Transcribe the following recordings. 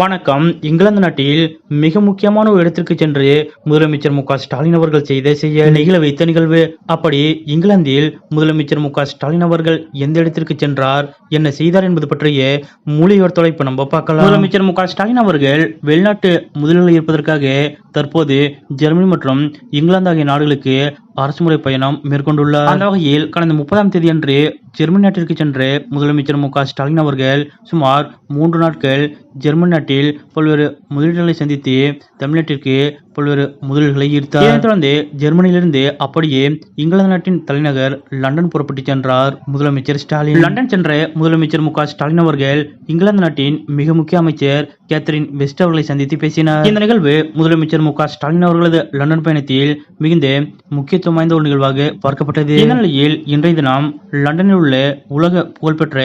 வணக்கம். இங்கிலாந்து நாட்டில் மிக முக்கியமான ஒரு இடத்திற்கு சென்று முதலமைச்சர் மு ஸ்டாலின் அவர்கள் செய்த செய்ய நிகழ வைத்த நிகழ்வு. அப்படி இங்கிலாந்தில் முதலமைச்சர் மு ஸ்டாலின் அவர்கள் எந்த இடத்திற்கு சென்றார் என்ன செய்தார் என்பது பற்றிய மொழியோர் தொலைப்பு நம்ம பார்க்கலாம். முதலமைச்சர் மு ஸ்டாலின் அவர்கள் வெளிநாட்டு முதலில் இருப்பதற்காக தற்போது ஜெர்மனி மற்றும் இங்கிலாந்து ஆகிய நாடுகளுக்கு அரசுமுறை பயணம் மேற்கொண்டுள்ளார். அந்த வகையில் கடந்த முப்பதாம் தேதியன்று ஜெர்மன் ஜெர்மனி நாட்டிற்கு சென்று முதலமைச்சர் மு ஸ்டாலின் அவர்கள் சுமார் மூன்று நாட்கள் ஜெர்மனி நாட்டில் பல்வேறு முதலீடுகளை சந்தித்து தமிழ்நாட்டிற்கு பல்வேறு முதலீடுகளை ஈர்த்தார் இதனைத் தொடர்ந்து ஜெர்மனியிலிருந்து அப்படியே இங்கிலாந்து நாட்டின் தலைநகர் லண்டன் புறப்பட்டு சென்றார் முதலமைச்சர் ஸ்டாலின். லண்டன் சென்ற முதலமைச்சர் மு ஸ்டாலின் அவர்கள் இங்கிலாந்து நாட்டின் மிக முக்கிய அமைச்சர் கேத்தரின் வெஸ்ட் அவர்களை சந்தித்து பேசினார். இந்த நிகழ்வு முதலமைச்சர் மு ஸ்டாலின் அவர்களது லண்டன் பயணத்தில் மிகுந்த முக்கியத்துவம் வாய்ந்த ஒரு நிகழ்வாக பார்க்கப்பட்டது. இந்த நிலையில் இன்றைய தினம் லண்டனில் உள்ள உலக புகழ்பெற்ற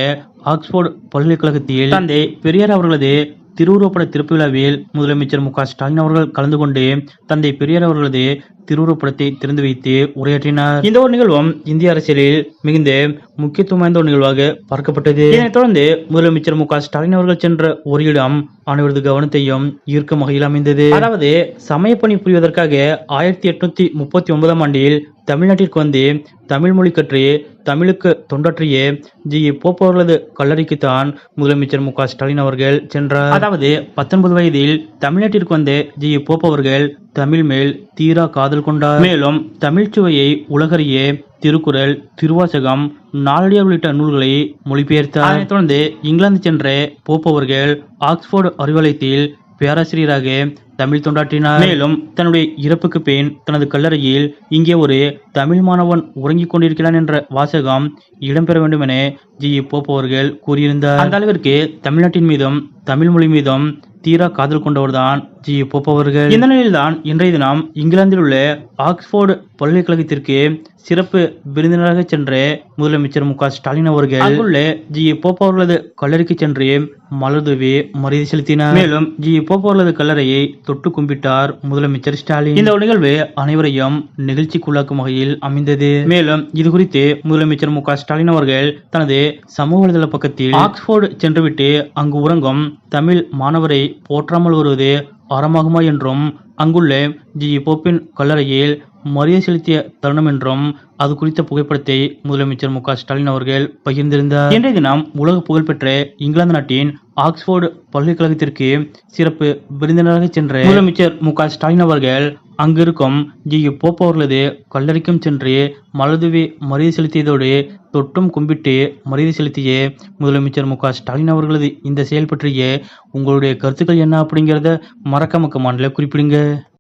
ஆக்ஸ்போர்டு பல்கலைக்கழகத்தில் தந்தை பெரியார் அவர்களது திருவுருவப்பட திறப்பு விழாவில் முதலமைச்சர் மு க ஸ்டாலின் அவர்கள் கலந்து கொண்டு தந்தை பெரியார் அவர்களது திருவுருப்படத்தை திறந்து வைத்து உரையாற்றினார். இந்த ஒரு நிகழ்வும் இந்திய அரசியலில் மிகுந்த முக்கியத்துவம் வாய்ந்த ஒரு நிகழ்வாக பார்க்கப்பட்டது. இதனைத் தொடர்ந்து முதலமைச்சர் மு ஸ்டாலின் அவர்கள் சென்ற ஒரு இடம் அனைவரது கவனத்தையும் ஈர்க்கும் வகையில் அமைந்தது. அதாவது சமயப்பணி புரிவதற்காக ஆயிரத்தி எட்நூத்தி முப்பத்தி ஒன்பதாம் ஆண்டில் தமிழ்நாட்டிற்கு வந்து தமிழ் மொழி கற்று தமிழுக்கு தொண்டாற்றிய ஜி. போப் அவர்களது கல்லறைக்குத்தான் முதலமைச்சர் மு ஸ்டாலின் அவர்கள் சென்றார். அதாவது பத்தொன்பது வயதில் தமிழ்நாட்டிற்கு வந்து ஜி. போப் அவர்கள் தமிழ் மேல் தீரா காதல் கொண்டார். மேலும் தமிழ்ச்சுவையை உலகறிய திருக்குறள் திருவாசகம் நாளடியார் உள்ளிட்ட நூல்களை மொழிபெயர்த்தார். தொடர்ந்து இங்கிலாந்து சென்ற போப் அவர்கள் ஆக்ஸ்போர்டு அறிவாலயத்தில் பேராசிரியராக தமிழ் தொண்டாற்றினார். மேலும் தன்னுடைய இறப்புக்கு பின் தனது கல்லறையில் இங்கே ஒரு தமிழ் மாணவன் உறங்கிக் கொண்டிருக்கிறான் என்ற வாசகம் இடம்பெற வேண்டும் என ஜி போப் அவர்கள் கூறியிருந்தார். அந்த அளவிற்கு தமிழ்நாட்டின் மீதும் தமிழ் மொழி மீதும் தீரா காதல் கொண்டவர்தான் ஜி. போப் அவர்கள். இந்த நிலையில்தான் இன்றைய தினம் இங்கிலாந்தில் உள்ள ஆக்ஸ்போர்டு பல்கலைக்கழகத்திற்கு சிறப்பு விருந்தினராக சென்ற முதலமைச்சர் மு. க. ஸ்டாலின் அவர்கள் அங்குள்ள ஜி. போப் அவர்களது கல்லறைக்கு சென்று மலர் தூவி மரியாதை செலுத்தினார். மேலும் ஜி. போப் அவர்களது கல்லறையை தொட்டு கும்பிட்டார் முதலமைச்சர் ஸ்டாலின். இந்த நிகழ்வு அனைவரையும் நிகழ்ச்சிக்குள்ளாக்கும் வகையில் அமைந்தது. மேலும் இது குறித்து முதலமைச்சர் மு ஸ்டாலின் அவர்கள் தனது சமூக வலைதள பக்கத்தில் ஆக்ஸ்போர்டு சென்றுவிட்டு அங்கு உறங்கும் தமிழ் மாணவரை போற்றாமல் வருவது அறமாகுமா என்றும் அங்குள்ள ஜி போப்பின் கல்லறையில் மரியாதை செலுத்திய தருணம் என்றும் அது குறித்த புகைப்படத்தை முதலமைச்சர் மு ஸ்டாலின் அவர்கள் பகிர்ந்திருந்தார். இன்றைய தினம் உலக புகழ்பெற்ற இங்கிலாந்து நாட்டின் ஆக்ஸ்போர்டு பல்கலைக்கழகத்திற்கு சிறப்பு விருந்தினராக சென்ற முதலமைச்சர் மு ஸ்டாலின் அவர்கள் அங்கிருக்கும் ஜி. போப் அவர்களது கல்லறைக்கும் சென்று மலதுவி மரியாதை செலுத்தியதோடு தொட்டும் கும்பிட்டு மரியாதை செலுத்திய முதலமைச்சர் மு ஸ்டாலின் அவர்களது இந்த செயல் பற்றிய உங்களுடைய கருத்துக்கள் என்ன அப்படிங்கிறத மறக்காம கமாண்டில் குறிப்பிடுங்க.